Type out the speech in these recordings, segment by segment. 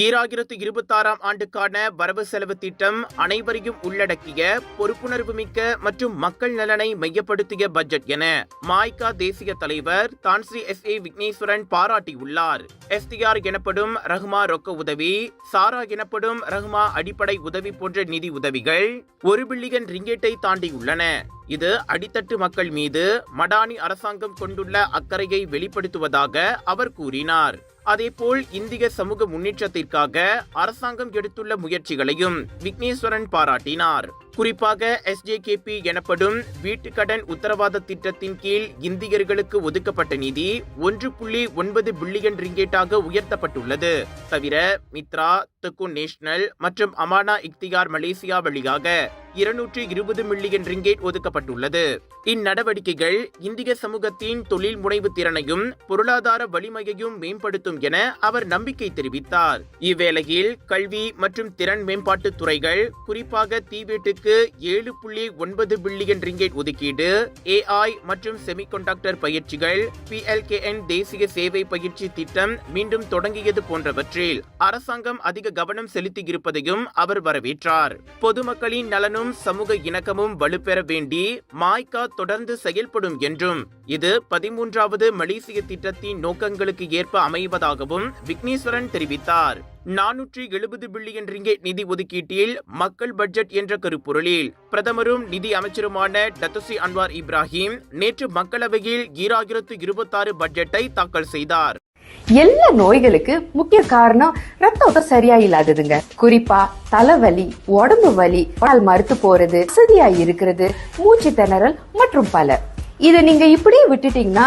ஈராயிரத்து இருபத்தாறாம் ஆண்டுக்கான வரவு செலவு திட்டம் அனைவரையும் உள்ளடக்கிய பொறுப்புணர்வு மிக்க மற்றும் மக்கள் நலனை மையப்படுத்திய பட்ஜெட் என மாய்கா தேசிய தலைவர் தான்ஸ்ரீ எஸ் ஏ விக்னேஸ்வரன் பாராட்டியுள்ளார். எஸ்டிஆர் எனப்படும் ரஹ்மா ரொக்க உதவி சாரா எனப்படும் ரஹ்மா அடிப்படை உதவி போன்ற நிதி உதவிகள் ஒரு பில்லியன் ரிங்கேட்டை தாண்டியுள்ளன. இது அடித்தட்டு மக்கள் மீது மடானி அரசாங்கம் கொண்டுள்ள அக்கறையை வெளிப்படுத்துவதாக அவர் கூறினார். அதேபோல் இந்திய சமூக முன்னேற்றத்திற்காக அரசாங்கம் எடுத்துள்ள முயற்சிகளையும் விக்னேஸ்வரன் பாராட்டினார். குறிப்பாக எஸ்ஜேகேபி எனப்படும் வீட்டுக் கடன் உத்தரவாத திட்டத்தின் கீழ் இந்தியர்களுக்கு ஒதுக்கப்பட்ட நிதி ஒன்று புள்ளி ஒன்பது பில்லியன் ரிங்கேட்டாக உயர்த்தப்பட்டுள்ளது. தவிர மித்ரா துக்கு நேஷனல் மற்றும் அமானா இக்தியார் மலேசியா வழியாக இருநூற்றி இருபது மில்லியன் ரிங்கேட் ஒதுக்கப்பட்டுள்ளது. இந்நடவடிக்கைகள் இந்திய சமூகத்தின் தொழில் முனைவு திறனையும் பொருளாதார வலிமையையும் மேம்படுத்தும் என அவர் நம்பிக்கை தெரிவித்தார். இவ்வேளையில் கல்வி மற்றும் திறன் மேம்பாட்டு துறைகள் குறிப்பாக தீவீட்டுக்கு ஏழு புள்ளி ஒன்பது பில்லியன் ரிங்கேட் ஒதுக்கீடு ஏஐ மற்றும் செமிகண்டக்டர் பயிற்சிகள் பிஎல்கேஎன் தேசிய சேவை பயிற்சி திட்டம் மீண்டும் தொடங்கியது போன்றவற்றில் அரசாங்கம் அதிக கவனம் செலுத்தியிருப்பதையும் அவர் வரவேற்றார். பொதுமக்களின் நலனும் சமூக இணக்கமும் வலுப்பெற வேண்டி மாய்கா தொடர்ந்து செயல்படும் என்றும் இது பதிமூன்றாவது மலேசிய திட்டத்தின் நோக்கங்களுக்கு ஏற்ப அமைவதாகவும் விக்னேஸ்வரன் தெரிவித்தார். நானூற்றி எழுபது பில்லியன் ரிங்கெட் நிதி ஒதுக்கீட்டில் மக்கள் பட்ஜெட் என்ற கருப்பொருளில் பிரதமரும் நிதி அமைச்சருமான டத்துசி அன்வார் இப்ராஹிம் நேற்று மக்களவையில் ஈராயிரத்து இருபத்தாறு பட்ஜெட்டை தாக்கல் செய்தார். எல்லா நோய்களுக்கு முக்கிய காரணம் ரத்த ஓட்டம் சரியா இல்லாததுங்க குறிப்பா தலைவலி உடம்பு வலி உடல் மறுத்து போறது வசதியா இருக்கிறது மூச்சு திணறல் மற்றும் பல. இதை நீங்க இப்படியே விட்டுட்டீங்கன்னா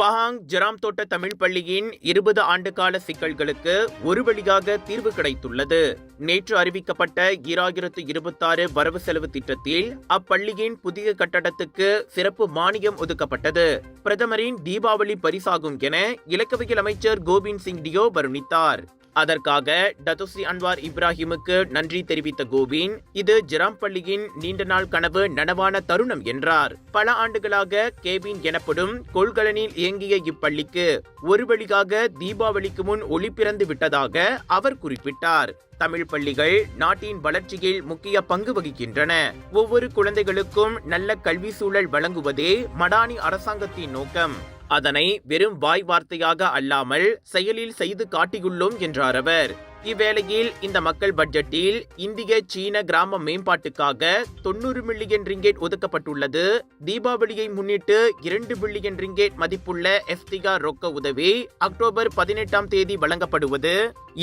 பஹாங் ஜெராம் தோட்ட தமிழ் பள்ளியின் இருபது ஆண்டுகால சிக்கல்களுக்கு ஒரு வழியாக தீர்வு கிடைத்துள்ளது. நேற்று அறிவிக்கப்பட்ட ஈராயிரத்து இருபத்தாறு வரவு செலவு திட்டத்தில் அப்பள்ளியின் புதிய கட்டடத்துக்கு சிறப்பு மானியம் ஒதுக்கப்பட்டது. பிரதமரின் தீபாவளி பரிசாகும் என இலக்கவியல் அமைச்சர் கோவிந்த் சிங் டியோ வருணித்தார். அதற்காக டத்துஸ்ரீ அன்வார் இப்ராஹிமுக்கு நன்றி தெரிவித்த கோவிந்த் இது ஜெராம் பள்ளியின் நீண்ட நாள் கனவு நனவான தருணம் என்றார். பல ஆண்டுகளாக கேபின் எனப்படும் கொள்கலனில் இயங்கிய இப்பள்ளிக்கு ஒரு வழியாக தீபாவளிக்கு முன் ஒளி பிறந்து விட்டதாக அவர் குறிப்பிட்டார். தமிழ் பள்ளிகள் நாட்டின் வளர்ச்சியில் முக்கிய பங்கு வகிக்கின்றன. ஒவ்வொரு குழந்தைகளுக்கும் நல்ல கல்வி சூழல் வழங்குவதே மடானி அரசாங்கத்தின் நோக்கம். அதனை வெறும் வாய் வார்த்தையாக அல்லாமல் செயலில் செய்து காட்டியுள்ளோம் என்றார் அவர். இவ்வேளையில் இந்த மக்கள் பட்ஜெட்டில் இந்திய சீன கிராம மேம்பாட்டுக்காக தொண்ணூறு மில்லியன் ரிங்கேட் ஒதுக்கப்பட்டுள்ளது. தீபாவளியை முன்னிட்டு இரண்டு பில்லியன் ரிங்கேட் மதிப்புள்ள எஃப்திகா ரொக்க உதவி அக்டோபர் பதினெட்டாம் தேதி வழங்கப்படுவது.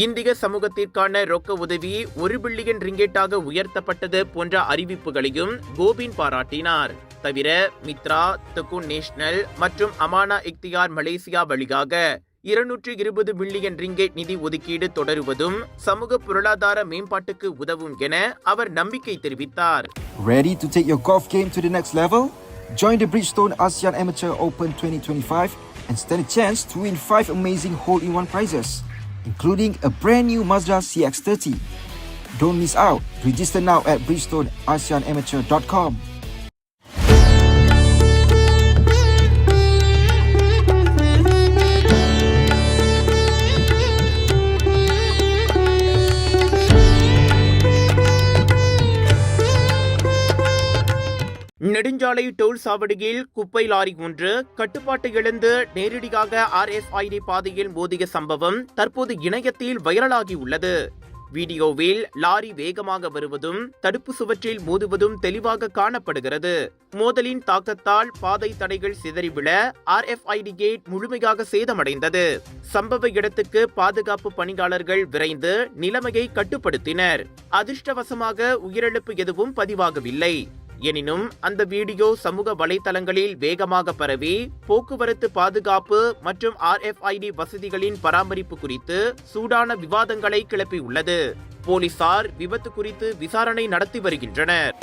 இந்திய சமூகத்திற்கான ரொக்க உதவி ஒரு பில்லியன் ரிங்கேட்டாக உயர்த்தப்பட்டது போன்ற அறிவிப்புகளையும் கோபின் பாராட்டினார். தவிர மித்ரா துகுன் நேஷனல் மற்றும் அமானா இக்தியார் மலேசியா வழியாக இருநூற்று இருபது மில்லியன் ரிங்கெட் நிதி ஒதுக்கீடு தொடருவதும் சமூக பொருளாதார மேம்பாட்டுக்கு உதவும் என அவர் நம்பிக்கை தெரிவித்தார் Ready to take your golf game to the next level? Join the Bridgestone ASEAN Amateur Open 2025 and stand a chance to win five amazing hole-in-one prizes, including a brand new Mazda CX-30. Don't miss out. Register now at bridgestoneasianamateur.com. நெடுஞ்சாலை toll சாவடியில் குப்பை lorry ஒன்று கட்டுப்பாட்டை இழந்து நேரடியாக ஆர்எஸ்ஐடி பாதையில் மோதிய சம்பவம் தற்போது இணையத்தில் வைரலாகி உள்ளது. வீடியோவில் லாரி வேகமாக வருவதும் தடுப்பு சுவற்றில் மோதுவதும் தெளிவாக காணப்படுகிறது. மோதலின் தாக்கத்தால் பாதை தடைகள் சிதறிவிழ ஆர்எஃப்ஐடி கேட் முழுமையாக சேதமடைந்தது. சம்பவ இடத்துக்கு பாதுகாப்பு பணியாளர்கள் விரைந்து நிலைமையை கட்டுப்படுத்தினர். அதிர்ஷ்டவசமாக உயிரிழப்பு எதுவும் பதிவாகவில்லை. எனினும் அந்த வீடியோ சமூக வலைதளங்களில் வேகமாக பரவி போக்குவரத்து பாதுகாப்பு மற்றும் ஆர்எஃப்ஐடி வசதிகளின் பராமரிப்பு குறித்து சூடான விவாதங்களை கிளப்பியுள்ளது. போலீசார் விபத்து குறித்து விசாரணை நடத்தி வருகின்றனர்.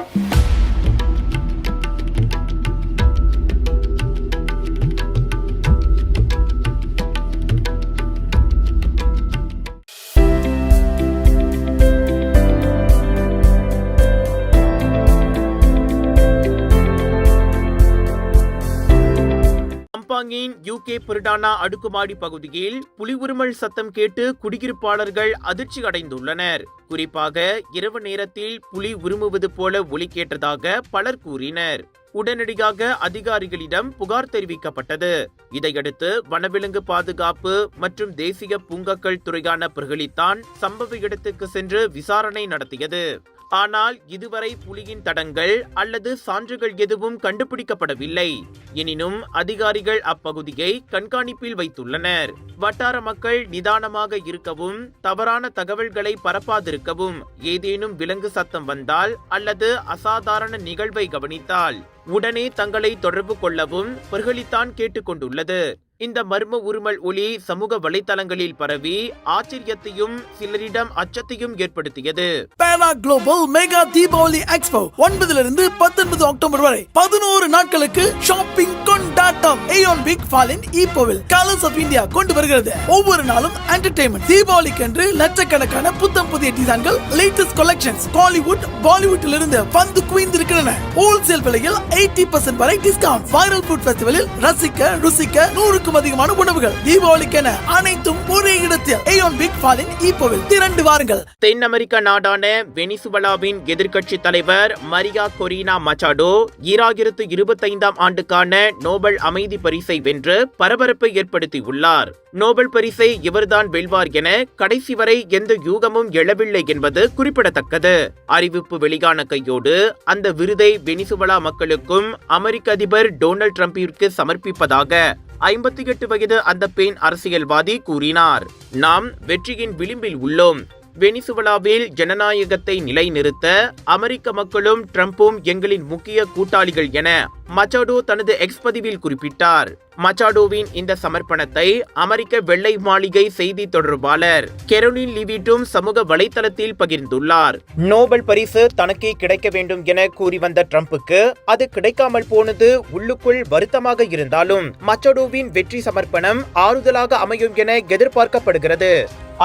ஹாங்காங்கின் யூகே புரிடானா அடுக்குமாடி பகுதியில் புலி உருமல் சத்தம் கேட்டு குடியிருப்பாளர்கள் அதிர்ச்சி அடைந்துள்ளனர். குறிப்பாக இரவு நேரத்தில் புலி உருமுவது போல ஒலி கேட்டதாக பலர் கூறினர். உடனடியாக அதிகாரிகளிடம் புகார் தெரிவிக்கப்பட்டது. இதையடுத்து வனவிலங்கு பாதுகாப்பு மற்றும் தேசிய பூங்காக்கள் துறையான பிரகலித்தான் சம்பவ இடத்துக்கு சென்று விசாரணை நடத்தியது. ஆனால் இதுவரை புலியின் தடங்கள் அல்லது சான்றுகள் எதுவும் கண்டுபிடிக்கப்படவில்லை. எனினும் அதிகாரிகள் அப்பகுதியை கண்காணிப்பில் வைத்துள்ளனர். வட்டார மக்கள் நிதானமாக இருக்கவும் தவறான தகவல்களை பரப்பாதிருக்கவும் ஏதேனும் விலங்கு சத்தம் வந்தால் அல்லது அசாதாரண நிகழ்வை கவனித்தால் உடனே தங்களை தொடர்பு கொள்ளவும் பிரகலித்தான் கேட்டுக்கொண்டுள்ளது. இந்த மர்ம உருமல் ஒளி சமூக வலைத்தளங்களில் பரவி ஆச்சரியத்தையும் சிலரிடம் அச்சத்தையும் ஏற்படுத்தியது. பேனா குளோபல் மெகா தீபாவளி எக்ஸ்போ ஒன்பதிலிருந்து பத்தொன்பது அக்டோபர் வரை பதினோரு நாட்களுக்கு ஷாப்பிங் கொண்டாட்டம். ஏயோன் பிக் ஃபாலின் ஈப்போவில் கலர்ஸ் ஆஃப் இந்தியா கொண்டு வருகிறது. ஒவ்வொரு நாளும் என்டர்டைன்மெண்ட் தீபாவளிக்கு என்று லட்சக்கணக்கான புத்தம் புதிய டிசைன்கள் லேட்டஸ்ட் கலெக்ஷன்ஸ் காலிவுட் பாலிவுட்ல இருந்து வந்து குவிந்திருக்கின்றன. ஹோல்சேல் விலையில் எயிட்டி பர்சன்ட் வரை டிஸ்கவுண்ட் வைரல் ஃபுட் ஃபெஸ்டிவலில் ரசிக்க ருசிக்க நூறு நூறுக்கும் அதிகமான உணவுகள் தீபாவளிக்கென அனைத்தும் ஒரே இடத்தில். ஏயோன் பிக் ஃபாலின் ஈப்போவில் திரண்டு வாருங்கள். தென் அமெரிக்க நாடான வெனிசுவலாவின் எதிர்க்கட்சி தலைவர் மரியா கொரினா மச்சாடோ ஈராயிரத்து இருபத்தைந்தாம் ஆண்டுக்கான நோபல் அமைதி பரிசை வென்று பரபரப்பை ஏற்படுத்தியுள்ளார். நோபல் பரிசை இவர்தான் வெல்வார் என கடைசி வரை எந்த யூகமும் எழவில்லை என்பது குறிப்பிடத்தக்கது. அறிவிப்பு வெளியான கையோடு அந்த விருதை வெனிசுவலா மக்களுக்கும் அமெரிக்க அதிபர் டொனால்ட் ட்ரம்பிற்கு சமர்ப்பிப்பதாக ஐம்பத்தி எட்டு வயது அந்த பெண் அரசியல்வாதி கூறினார். நாம் வெற்றியின் விளிம்பில் உள்ளோம். வெனிசுவலாவில் ஜனநாயகத்தை நிலைநிறுத்த அமெரிக்க மக்களும் ட்ரம்ப்பும் எங்களின் முக்கிய கூட்டாளிகள் என மச்சாடோ தனது எக்ஸ் பதிவில் குறிப்பிட்டார். மச்சாடோவின் இந்த சமர்ப்பணத்தை அமெரிக்க வெள்ளை மாளிகை செய்தி தொடர்பாளர் கெரோலின் லிவிட்டும் சமூக வலைதளத்தில் பகிர்ந்துள்ளார். நோபல் பரிசு தனக்கே கிடைக்க வேண்டும் என கூறி வந்த ட்ரம்புக்கு அது கிடைக்காமல் போனது உள்ளுக்குள் வருத்தமாக இருந்தாலும் மச்சாடோவின் வெற்றி சமர்ப்பணம் ஆறுதலாக அமையும் என எதிர்பார்க்கப்படுகிறது.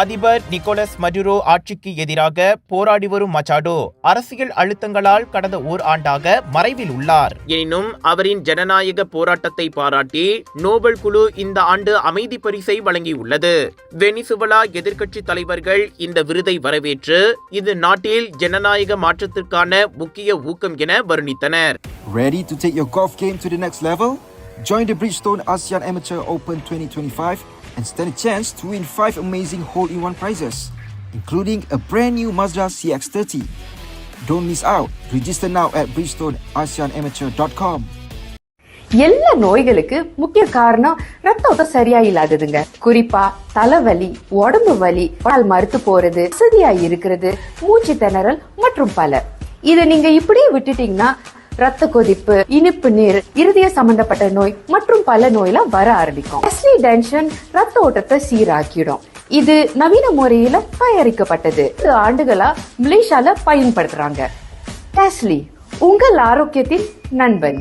அதிபர் நிக்கோலஸ் மடுரோ ஆட்சிக்கு எதிராக போராடி வரும் மச்சாடோ அரசியல் அழுத்தங்களால் கடந்த ஓர் ஆண்டாக மறைவில் உள்ளார். எனினும் அவரின் ஜனநாயக போராட்டத்தை பாராட்டி நோபல் குழு இந்த ஆண்டு அமைதி பரிசை வழங்கியுள்ளது வெனிசுவலா எதிர்க்கட்சி தலைவர்கள் இந்த விருதை வரவேற்று இது நாட்டில் ஜனநாயக மாற்றத்திற்கான முக்கிய ஊக்கம் என வர்ணித்தனர் Ready to take your golf game to the next level? Join the Bridgestone ASEAN Amateur Open 2025 and stand a chance to win 5 amazing hole-in-one prizes, including a brand new Mazda CX-30. Don't miss out. Register now at bridgestoneasianamateur.com. எல்லா நோய்களுக்கு முக்கிய காரணம் ரத்த ஓட்டம் சரியா இல்லாததுங்க குறிப்பா தலைவலி உடம்பு வலி பால் மறுத்து போறது வசதியா இருக்கிறது மூச்சு திணறல் மற்றும் பல இதை நீங்க இப்படியே விட்டுட்டீங்கன்னா ரத்த கொதிப்பு இனிப்பு நீர் இருதய சம்பந்தப்பட்ட நோய் மற்றும் பல நோயெல்லாம் வர ஆரம்பிக்கும் டென்ஷன் ரத்த ஓட்டத்தை சீராக்கிடும் இது நவீன முறையில தயாரிக்கப்பட்டது. இது ஆண்டுகளா மலேசியால பயன்படுத்துறாங்க. டெஸ்லி உங்கள் ஆரோக்கியத்தின் நண்பன்.